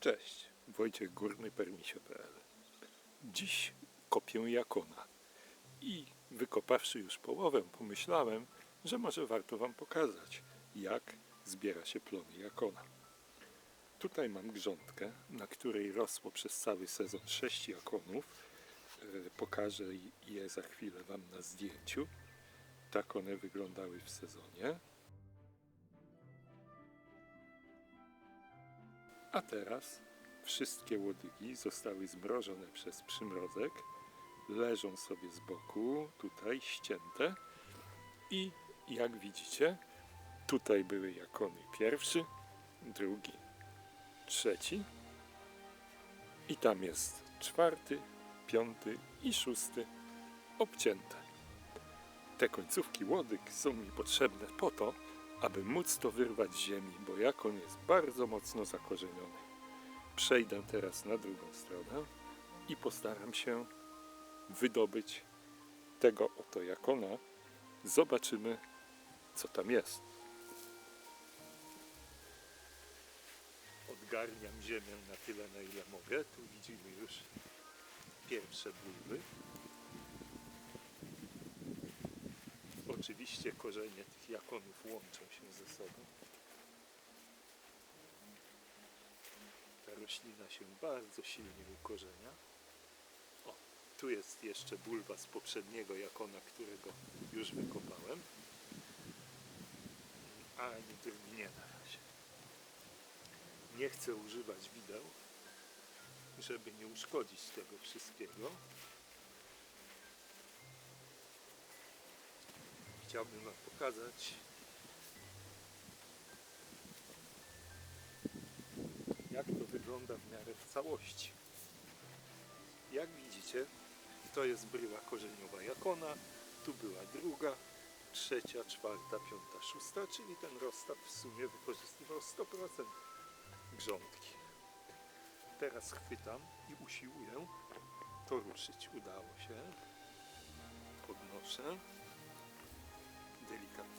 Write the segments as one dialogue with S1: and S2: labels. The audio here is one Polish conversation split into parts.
S1: Cześć, Wojciech Górny, permisie.pl. Dziś kopię jakona i wykopawszy już połowę, pomyślałem, że może warto Wam pokazać, jak zbiera się plony jakona. Tutaj mam grządkę, na której rosło przez cały sezon sześć jakonów. E, Pokażę je za chwilę Wam na zdjęciu. Tak one wyglądały w sezonie. A teraz wszystkie łodygi zostały zmrożone przez przymrozek, leżą sobie z boku, tutaj ścięte. I jak widzicie, tutaj były jakony pierwszy, drugi, trzeci. I tam jest czwarty, piąty i szósty obcięte. Te końcówki łodyg są mi potrzebne po to, aby móc to wyrwać z ziemi, bo jakon jest bardzo mocno zakorzeniony. Przejdę teraz na drugą stronę i postaram się wydobyć tego oto jakona. Zobaczymy, co tam jest. Odgarniam ziemię na tyle, na ile mogę. Tu widzimy już pierwsze bulwy. Oczywiście korzenie tych jakonów łączą się ze sobą. Ta roślina się bardzo silnie ukorzenia. O, tu jest jeszcze bulwa z poprzedniego jakona, którego już wykopałem. A nie, nie na razie. Nie chcę używać wideł, żeby nie uszkodzić tego wszystkiego. Chciałbym Wam pokazać jak to wygląda w miarę w całości. Jak widzicie, to jest bryła korzeniowa jakona, tu była druga, trzecia, czwarta, piąta, szósta, czyli ten rozstaw w sumie wykorzystywał 100% grządki. Teraz chwytam i usiłuję to ruszyć. Udało się. Podnoszę delikatnie.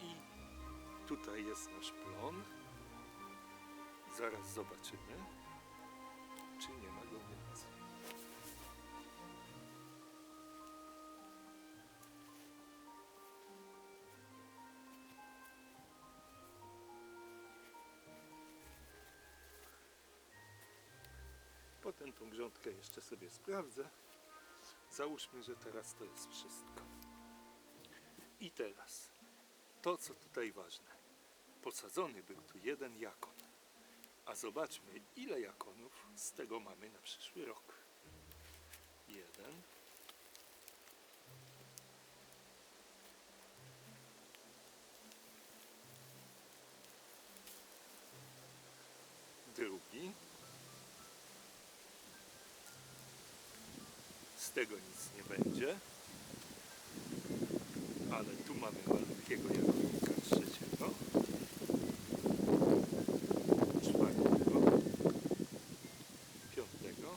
S1: I tutaj jest nasz plon. Zaraz zobaczymy, czy nie ma go więcej. Potem tą grządkę jeszcze sobie sprawdzę. Załóżmy, że teraz to jest wszystko. I teraz to, co tutaj ważne. Posadzony był tu jeden jakon. A zobaczmy, ile jakonów z tego mamy na przyszły rok. Z tego nic nie będzie. Ale tu mamy malutkiego jakonika trzeciego. Czwartego. Piątego.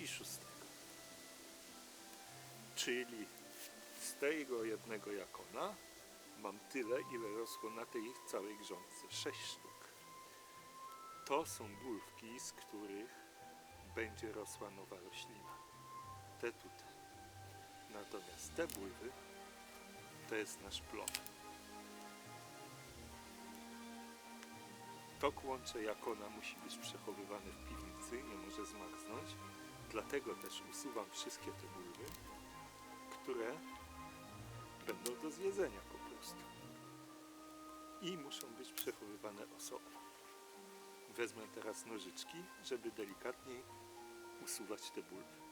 S1: I szóstego. Czyli z tego jednego jakona mam tyle, ile rosło na tej całej grządce. Sześć sztuk. To są główki, z których będzie rosła nowa roślina. Te tutaj. Natomiast te bulwy to jest nasz plon. Tok łącze jakona musi być przechowywany w piwnicy, nie może zmarznąć. Dlatego też usuwam wszystkie te bulwy, które będą do zjedzenia po prostu. I muszą być przechowywane osobno. Wezmę teraz nożyczki, żeby delikatniej usuwać te bulwy.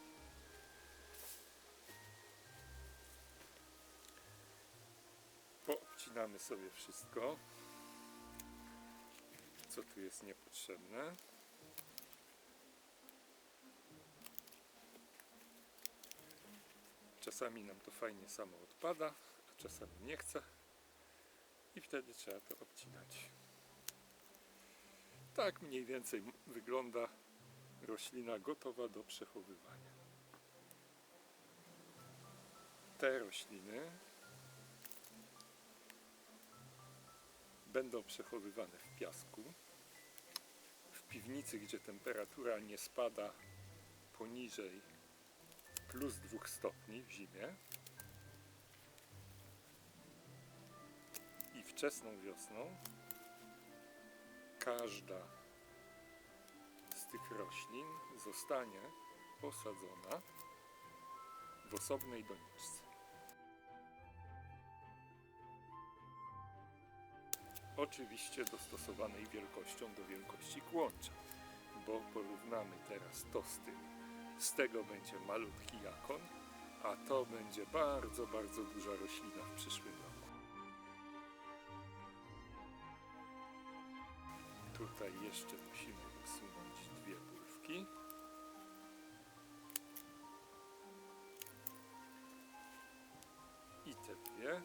S1: Poobcinamy sobie wszystko, co tu jest niepotrzebne. Czasami nam to fajnie samo odpada, a czasami nie chce. I wtedy trzeba to obcinać. Tak mniej więcej wygląda roślina gotowa do przechowywania. Te rośliny będą przechowywane w piasku. W piwnicy, gdzie temperatura nie spada poniżej plus 2 stopni w zimie. I wczesną wiosną każda z tych roślin zostanie posadzona w osobnej doniczce. Oczywiście dostosowanej wielkością do wielkości kłącza, bo porównamy teraz to z tym. Z tego będzie malutki jakon, a to będzie bardzo, bardzo duża roślina w przyszłym roku. Tutaj jeszcze musimy usunąć dwie bulwki. I te dwie.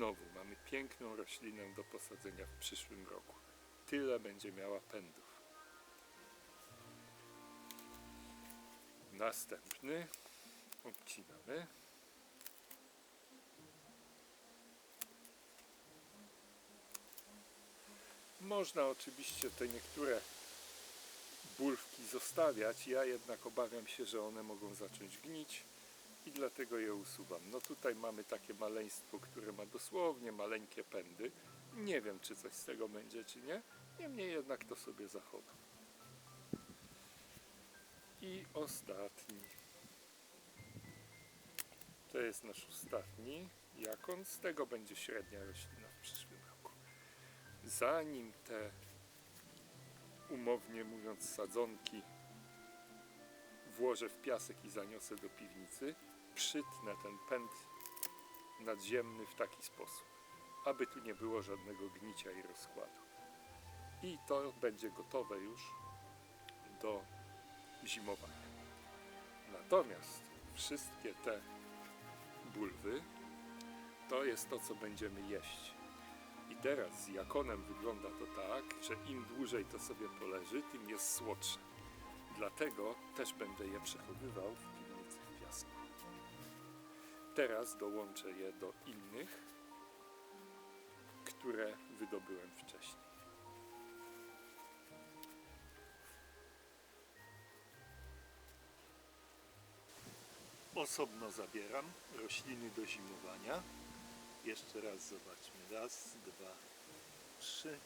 S1: Znowu mamy piękną roślinę do posadzenia w przyszłym roku. Tyle będzie miała pędów. Następny odcinamy. Można oczywiście te niektóre bulwki zostawiać, ja jednak obawiam się, że one mogą zacząć gnić i dlatego je usuwam. No tutaj mamy takie maleństwo, które ma dosłownie maleńkie pędy. Nie wiem, czy coś z tego będzie, czy nie. Niemniej jednak to sobie zachowam. I ostatni. To jest nasz ostatni jakon. Z tego będzie średnia roślina w przyszłym roku. Zanim te, umownie mówiąc, sadzonki włożę w piasek i zaniosę do piwnicy, przytnę ten pęd nadziemny w taki sposób, aby tu nie było żadnego gnicia i rozkładu. I to będzie gotowe już do zimowania. Natomiast wszystkie te bulwy to jest to, co będziemy jeść. I teraz z jakonem wygląda to tak, że im dłużej to sobie poleży, tym jest słodsze. Dlatego też będę je przechowywał w piwnicy w. Teraz dołączę je do innych, które wydobyłem wcześniej. Osobno zabieram rośliny do zimowania. Jeszcze raz zobaczmy. Raz, dwa, trzy,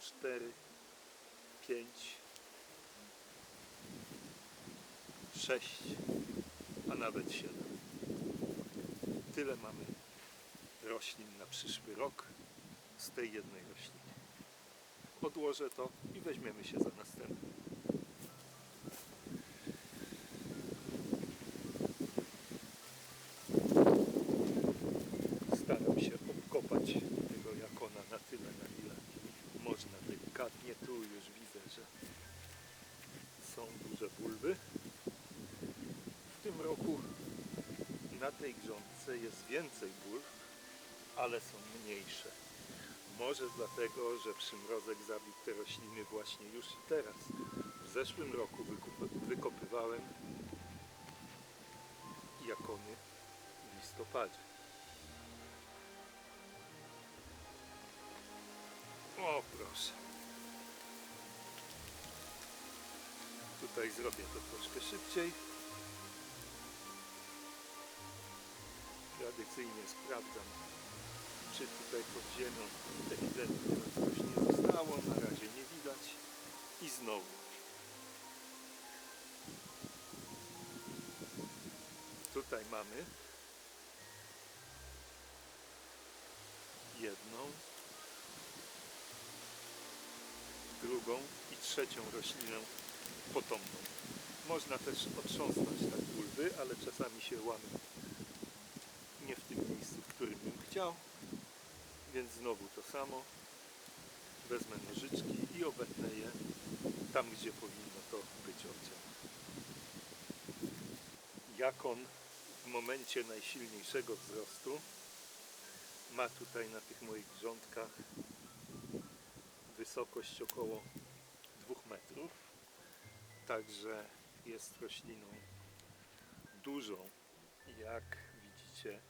S1: cztery, pięć, sześć, a nawet siedem. Tyle mamy roślin na przyszły rok z tej jednej rośliny. Odłożę to i weźmiemy się za następny. Staram się obkopać tego jakona na tyle, na ile można delikatnie. Tu już widzę, że są duże bulwy. W tym roku tej grządce jest więcej bulw, ale są mniejsze. Może dlatego, że przymrozek zabił te rośliny właśnie już i teraz. W zeszłym roku wykopywałem jakony w listopadzie. O proszę. Tutaj zrobię to troszkę szybciej. Tradycyjnie sprawdzam, czy tutaj pod ziemią ewidentnie coś nie zostało. Na razie nie widać. I znowu. Tutaj mamy jedną, drugą i trzecią roślinę potomną. Można też otrząsnąć tak bulwy, ale czasami się łamią nie w tym miejscu, w którym bym chciał. Więc znowu to samo. Wezmę nożyczki i obetnę je tam, gdzie powinno to być obcięte. Jakon w momencie najsilniejszego wzrostu ma tutaj na tych moich grządkach wysokość około 2 metrów. Także jest rośliną dużą. Jak widzicie,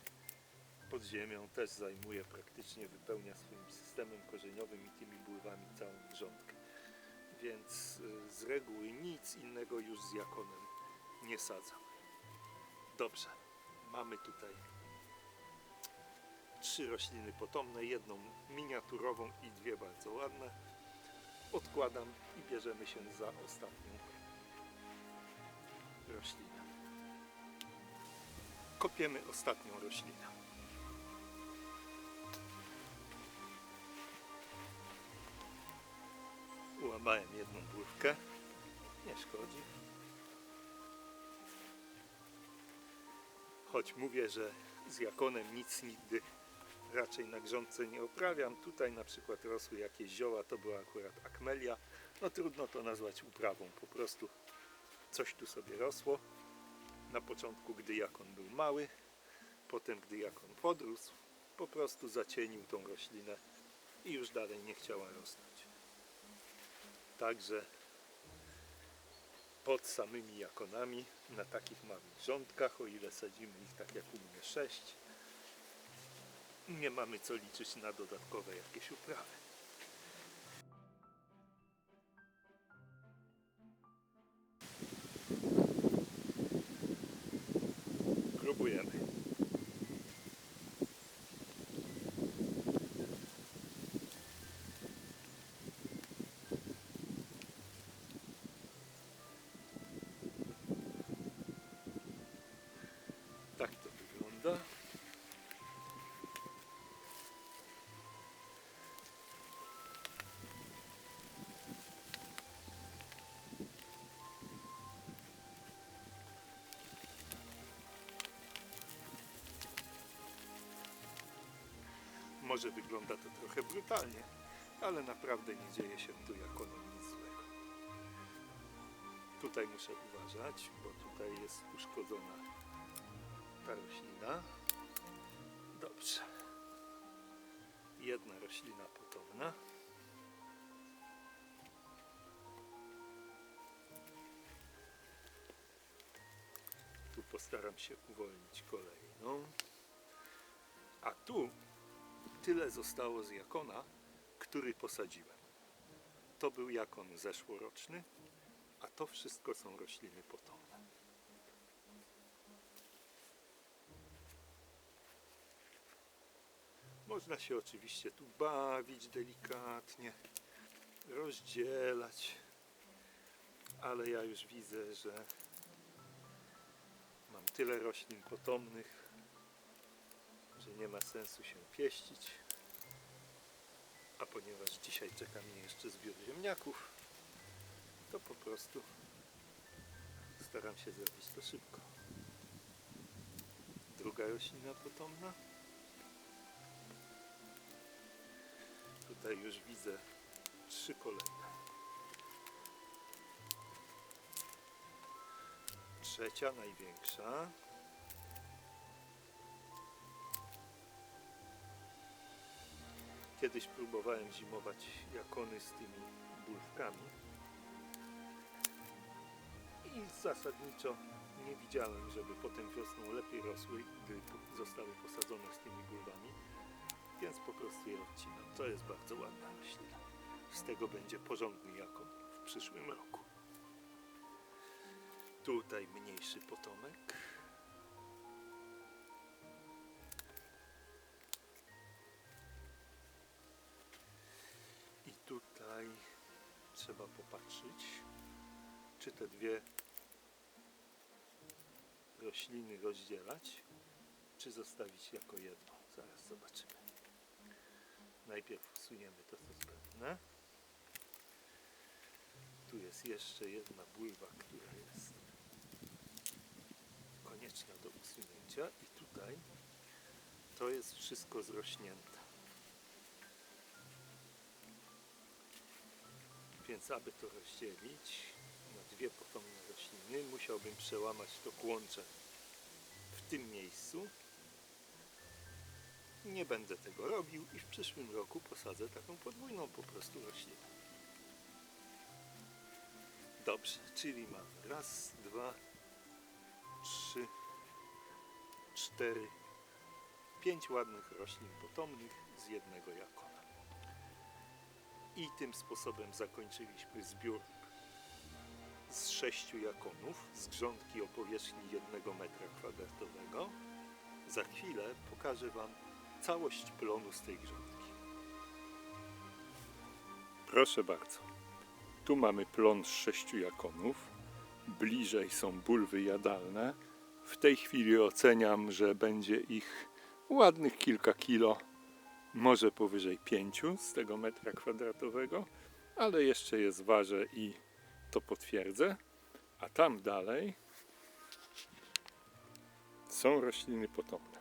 S1: pod ziemią też zajmuje praktycznie, wypełnia swoim systemem korzeniowym i tymi bulwami całą grządkę. Więc y, z reguły nic innego już z jakonem nie sadzam. Dobrze, mamy tutaj trzy rośliny potomne, jedną miniaturową i dwie bardzo ładne. Odkładam i bierzemy się za ostatnią roślinę. Kopiemy ostatnią roślinę. Ułamałem jedną główkę. Nie szkodzi. Choć mówię, że z jakonem nic nigdy raczej na grządce nie oprawiam. Tutaj na przykład rosły jakieś zioła, to była akurat akmelia. No trudno to nazwać uprawą, po prostu coś tu sobie rosło. Na początku, gdy jakon był mały, potem gdy jakon podrósł, po prostu zacienił tą roślinę i już dalej nie chciała rosnąć. Także pod samymi jakonami, na takich małych rządkach, o ile sadzimy ich tak jak u mnie 6, nie mamy co liczyć na dodatkowe jakieś uprawy. Tak to wygląda. Może wygląda to trochę brutalnie, ale naprawdę nie dzieje się tu jako nic złego. Tutaj muszę uważać, bo tutaj jest uszkodzona Dobrze. Jedna roślina potomna. Tu postaram się uwolnić kolejną. A tu tyle zostało z jakona, który posadziłem. To był jakon zeszłoroczny, a to wszystko są rośliny potomne. Można się oczywiście tu bawić delikatnie, rozdzielać, ale ja już widzę, że mam tyle roślin potomnych, że nie ma sensu się pieścić. A ponieważ dzisiaj czeka mnie jeszcze zbiór ziemniaków, to po prostu staram się zrobić to szybko. Druga roślina potomna. Tutaj już widzę trzy kolejne. Trzecia, największa. Kiedyś próbowałem zimować jakony z tymi bulwkami i zasadniczo nie widziałem, żeby potem wiosną lepiej rosły, gdy zostały posadzone z tymi bulwami, więc po prostu je odcinam. To jest bardzo ładna roślina. Z tego będzie porządny jakon w przyszłym roku. Tutaj mniejszy potomek. I tutaj trzeba popatrzeć, czy te dwie rośliny rozdzielać, czy zostawić jako jedną. Zaraz zobaczymy. Najpierw usuniemy to, co zbędne. Tu jest jeszcze jedna bulwa, która jest konieczna do usunięcia i tutaj to jest wszystko zrośnięte. Więc aby to rozdzielić na dwie potomne rośliny, musiałbym przełamać to kłącze w tym miejscu. Nie będę tego robił i w przyszłym roku posadzę taką podwójną po prostu roślinę. Dobrze, czyli mamy raz, dwa, trzy, cztery, pięć ładnych roślin potomnych z jednego jakona. I tym sposobem zakończyliśmy zbiór z sześciu jakonów z grządki o powierzchni jednego metra kwadratowego. Za chwilę pokażę Wam całość plonu z tej grządki. Proszę bardzo. Tu mamy plon z sześciu jakonów. Bliżej są bulwy jadalne. W tej chwili oceniam, że będzie ich ładnych kilka kilo, może powyżej pięciu z tego metra kwadratowego, ale jeszcze je zważę i to potwierdzę. A tam dalej są rośliny potomne.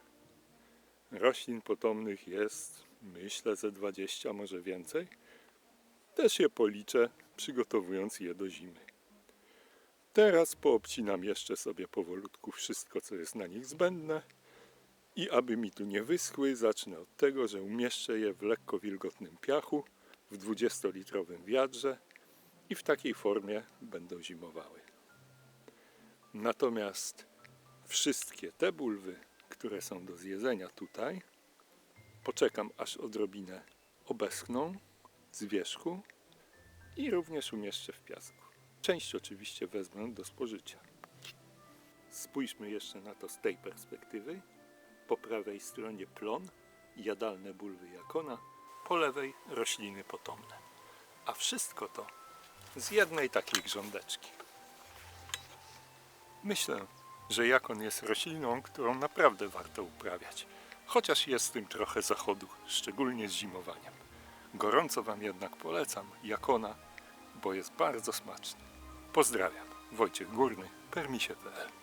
S1: Roślin potomnych jest, myślę, ze 20, może więcej. Też je policzę, przygotowując je do zimy. Teraz poobcinam jeszcze sobie powolutku wszystko, co jest na nich zbędne. I aby mi tu nie wyschły, zacznę od tego, że umieszczę je w lekko wilgotnym piachu w 20-litrowym wiadrze i w takiej formie będą zimowały. Natomiast wszystkie te bulwy, które są do zjedzenia tutaj, poczekam aż odrobinę obeschną z wierzchu i również umieszczę w piasku. Część oczywiście wezmę do spożycia. Spójrzmy jeszcze na to z tej perspektywy. Po prawej stronie plon, jadalne bulwy jakona, po lewej rośliny potomne. A wszystko to z jednej takiej grządeczki. Myślę, że jakon jest rośliną, którą naprawdę warto uprawiać, chociaż jest w tym trochę zachodu, szczególnie z zimowaniem. Gorąco Wam jednak polecam jakona, bo jest bardzo smaczny. Pozdrawiam, Wojciech Górny, Permisie.pl